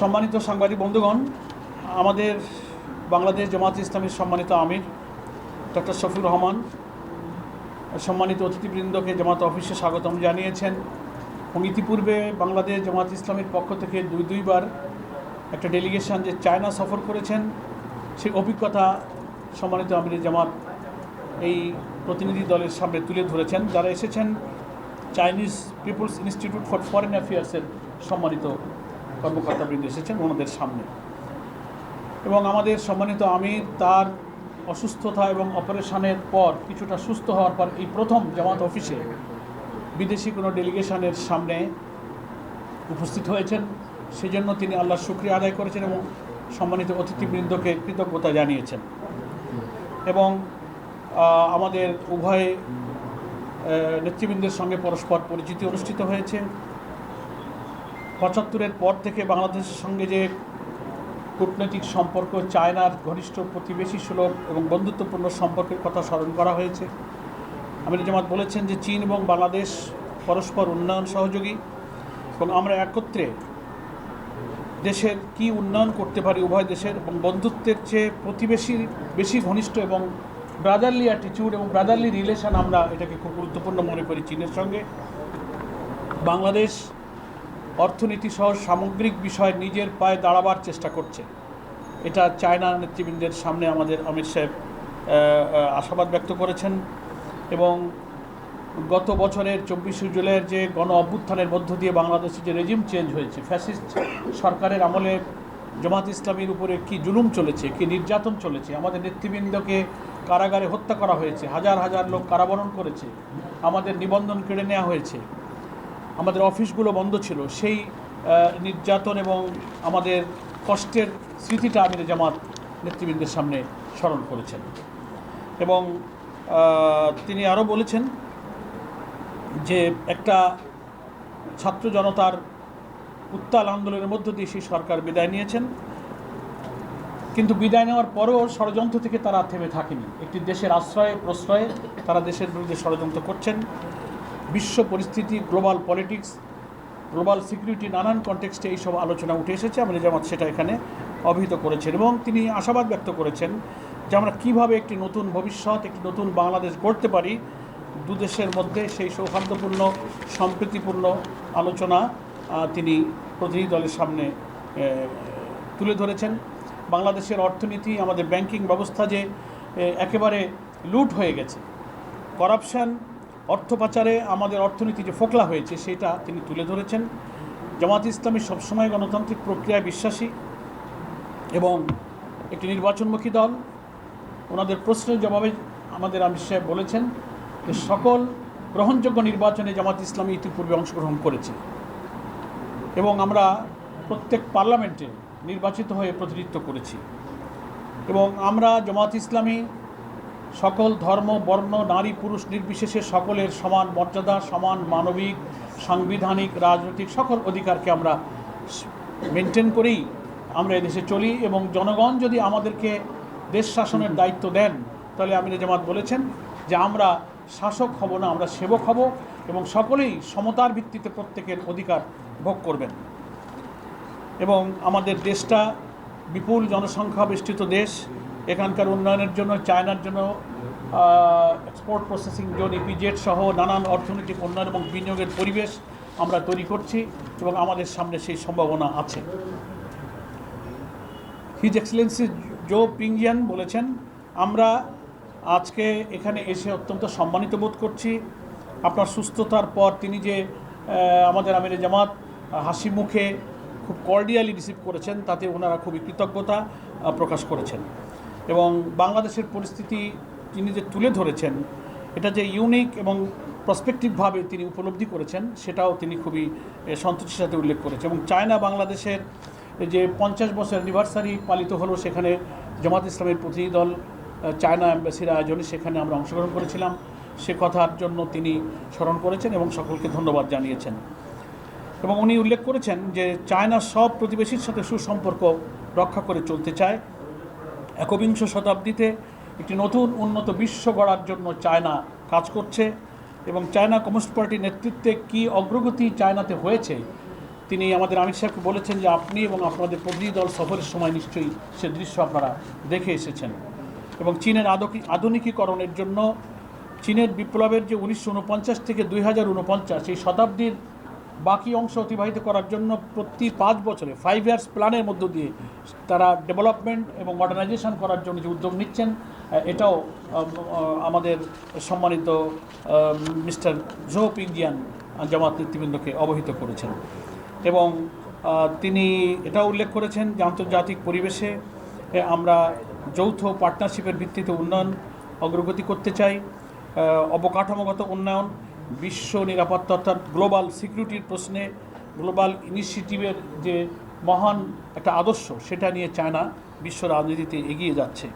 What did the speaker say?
সম্মানিত সাংবাদিক বন্ধুগণ, আমাদের বাংলাদেশ জামাত ইসলামের সম্মানিত আমির, ডক্টর শফিউর রহমান, সম্মানিত অতিথিবৃন্দকে জামাত অফিসে স্বাগতম জানিয়েছেন। এবং ইতিপূর্বে বাংলাদেশ জামাত ইসলামের পক্ষ থেকে দুই, দুইবার একটা ডেলিগেশন যে চায়না সফর করেছেন, সেই অভিজ্ঞতা সম্মানিত আমির জামাত এই প্রতিনিধি দলের সামনে তুলে ধরেছেন। যারা এসেছেন, Chinese People's Institute for Foreign অ্যাফেয়ার্সের সম্মানিত কর্মকর্তাবৃন্দ এসেছেন ওনাদের সামনে। এবং আমাদের সম্মানিত আমির, তার অসুস্থতা এবং অপারেশনের পর কিছুটা সুস্থ হওয়ার পর এই প্রথম জামাত অফিসে বিদেশি কোনো ডেলিগেশনের সামনে উপস্থিত হয়েছেন। সেজন্য তিনি আল্লাহর শুক্রিয়া আদায় করেছেন এবং সম্মানিত অতিথিবৃন্দকে কৃতজ্ঞতা জানিয়েছেন। এবং আমাদের উভয় নেতৃবৃন্দের সঙ্গে পরস্পর পরিচিতি অনুষ্ঠিত হয়েছে। পঁচাত্তরের পর থেকে বাংলাদেশের সঙ্গে যে কূটনৈতিক সম্পর্ক, চায়নার ঘনিষ্ঠ প্রতিবেশী সুলভ এবং বন্ধুত্বপূর্ণ সম্পর্কের কথা স্মরণ করা হয়েছে। আমির জামাত বলেছেন যে চীন এবং বাংলাদেশ পরস্পর উন্নয়ন সহযোগী এবং আমরা একত্রে দেশের কি উন্নয়ন করতে পারি উভয় দেশের এবং বন্ধুত্বের চেয়ে প্রতিবেশী, বেশি ঘনিষ্ঠ এবং ব্রাদারলি অ্যাটিটিউড এবং ব্রাদারলি রিলেশন আমরা এটাকে খুব গুরুত্বপূর্ণ মনে করি চীনের সঙ্গে। বাংলাদেশ অর্থনীতি সহ সামগ্রিক বিষয়ে নিজের পায়ে দাঁড়াবার চেষ্টা করছে। এটা চায়না নেতৃবৃন্দের সামনে আমাদের অমিত সাহেব আশাবাদ ব্যক্ত করেছেন এবং গত বছরের চব্বিশে জুলাইয়ের যে গণ অভ্যুত্থানের মধ্য দিয়ে বাংলাদেশে যে রেজিম চেঞ্জ হয়েছে ফ্যাসিস্ট সরকারের আমলে জামাত ইসলামীর উপরে কি জুলুম চলেছে, কি নির্যাতন চলেছে, আমাদের নেতৃবৃন্দকে কারাগারে হত্যা করা হয়েছে, হাজার হাজার লোক কারাবরণ করেছে, আমাদের নিবন্ধন কেড়ে নেওয়া হয়েছে আমাদের অফিসগুলো বন্ধ ছিল। সেই নির্যাতন এবং আমাদের কষ্টের স্মৃতিটা আমির জামাত নেতৃবৃন্দের সামনে স্মরণ করেছেন। এবং তিনি আরও বলেছেন যে একটা ছাত্র জনতার উত্তাল আন্দোলনের মধ্য দিয়ে সেই সরকার বিদায় নিয়েছেন। কিন্তু বিদায় নেওয়ার পরেও ষড়যন্ত্র থেকে তারা থেমে থাকেনি। একটি দেশের আশ্রয়ে, প্রশ্রয়ে তারা দেশের বিরুদ্ধে ষড়যন্ত্র করছেন। বিশ্ব পরিস্থিতি গ্লোবাল পলিটিক্স গ্লোবাল সিকিউরিটি নানান কনটেক্সটে এইসব আলোচনা উঠে এসেছে। আমাদের জামাত সেটা এখানে অভিহিত করেছেন এবং তিনি আশাবাদ ব্যক্ত করেছেন যে আমরা কীভাবে একটি নতুন ভবিষ্যৎ, একটি নতুন বাংলাদেশ গড়তে পারি। দু দেশের মধ্যে সেই সৌহার্দ্যপূর্ণ, সম্প্রীতিপূর্ণ আলোচনা তিনি প্রতিনিধি দলের সামনে তুলে ধরেছেন। বাংলাদেশের অর্থনীতি, আমাদের ব্যাংকিং ব্যবস্থা যে একেবারে লুট হয়ে গেছে। করাপশন অর্থ পাচারে আমাদের অর্থনীতি যে ফোকলা হয়েছে, সেটা তিনি তুলে ধরেছেন। জামাত ইসলামী সবসময় গণতান্ত্রিক প্রক্রিয়ায় বিশ্বাসী এবং একটি নির্বাচনমুখী দল। ওনাদের প্রশ্নের জবাবে আমাদের আমির সাহেব বলেছেন যে সকল গ্রহণযোগ্য নির্বাচনে জামাত ইসলামী ইতিপূর্বে অংশগ্রহণ করেছে এবং আমরা প্রত্যেক পার্লামেন্টে নির্বাচিত হয়ে প্রতিনিধিত্ব করেছি এবং আমরা জামাত ইসলামী সকল ধর্ম, বর্ণ, নারী, পুরুষ, নির্বিশেষে সকলের সমান মর্যাদা, সমান মানবিক, সাংবিধানিক, রাজনৈতিক সকল অধিকারকে আমরা মেনটেন করেই আমরা এদেশে চলি এবং জনগণ যদি আমাদেরকে দেশ শাসনের দায়িত্ব দেন, তাহলে আমির জামাত বলেছেন যে আমরা শাসক হব না, আমরা সেবক হব এবং সকলেই সমতার ভিত্তিতে প্রত্যেকের অধিকার ভোগ করবেন। এবং আমাদের দেশটা বিপুল জনসংখ্যা বেষ্টিত দেশ এখানকার উন্নয়নের জন্য, চায়নার জন্য এক্সপোর্ট প্রসেসিং জোন ইপিজেড সহ নানান অর্থনৈতিক উন্নয়ন এবং বিনিয়োগের পরিবেশ আমরা তৈরি করছি এবং আমাদের সামনে সেই সম্ভাবনা আছে। হিজ এক্সেলেন্সি জো পিংজিয়ান বলেছেন, আমরা আজকে এখানে এসে অত্যন্ত সম্মানিত বোধ করছি। আপনার সুস্থতার পর তিনি যে আমাদের আমিরে জামাত, হাসি মুখে খুব কর্ডিয়ালি রিসিভ করেছেন, তাতে ওনারা খুবই কৃতজ্ঞতা প্রকাশ করেছেন। এবং বাংলাদেশের পরিস্থিতি তিনি যে তুলে ধরেছেন এটা যে ইউনিক এবং প্রসপেক্টিভভাবে তিনি উপলব্ধি করেছেন সেটাও তিনি খুবই এ, সন্তুষ্টির সাথে উল্লেখ করেছেন। এবং চায়না বাংলাদেশের যে পঞ্চাশ বছর অ্যানিভার্সারি পালিত হলো সেখানে জামাত ইসলামের প্রতিনিধি দল চায়না অ্যাম্বাসির আয়োজনে সেখানে আমরা অংশগ্রহণ করেছিলাম। সে কথার জন্য তিনি স্মরণ করেছেন এবং সকলকে ধন্যবাদ জানিয়েছেন। এবং উনি উল্লেখ করেছেন যে চায়না সব প্রতিবেশীর সাথে সুসম্পর্ক রক্ষা করে চলতে চায়। একবিংশ শতাব্দীতে একটি নতুন উন্নত বিশ্ব গড়ার জন্য চায়না কাজ করছে এবং চায়না কমিউনিস্ট পার্টির নেতৃত্বে কী অগ্রগতি চায়নাতে হয়েছে, তিনি আমাদের আমির সাহেবকে বলেছেন যে আপনি এবং আপনাদের প্রতিনিধি দল সফরের সময় নিশ্চয়ই সে দৃশ্য আপনারা দেখে এসেছেন। এবং চীনের আধুনিকীকরণের জন্য চীনের বিপ্লবের যে উনিশশো উনপঞ্চাশ থেকে দুই হাজার উনপঞ্চাশ এই শতাব্দীর বাকি অংশ অতিবাহিত করার জন্য প্রতি পাঁচ বছরে ফাইভ ইয়ার্স প্ল্যানের মধ্য দিয়ে তারা ডেভেলপমেন্ট এবং মডার্নাইজেশন করার জন্য যে উদ্যোগ নিচ্ছেন এটাও আমাদের সম্মানিত মিস্টার জো ইন্ডিয়ান জামাত নেতৃবৃন্দকে অবহিত করেছেন। এবং তিনি এটাও উল্লেখ করেছেন যে আন্তর্জাতিক পরিবেশে আমরা যৌথ পার্টনারশিপের ভিত্তিতে উন্নয়ন অগ্রগতি করতে চাই অবকাঠামোগত উন্নয়ন বিশ্ব নিরাপত্তা অর্থাৎ গ্লোবাল সিকিউরিটির প্রশ্নে গ্লোবাল ইনিশিয়েটিভের যে মহান একটা আদর্শ, সেটা নিয়ে চায়না বিশ্ব রাজনীতিতে এগিয়ে যাচ্ছে।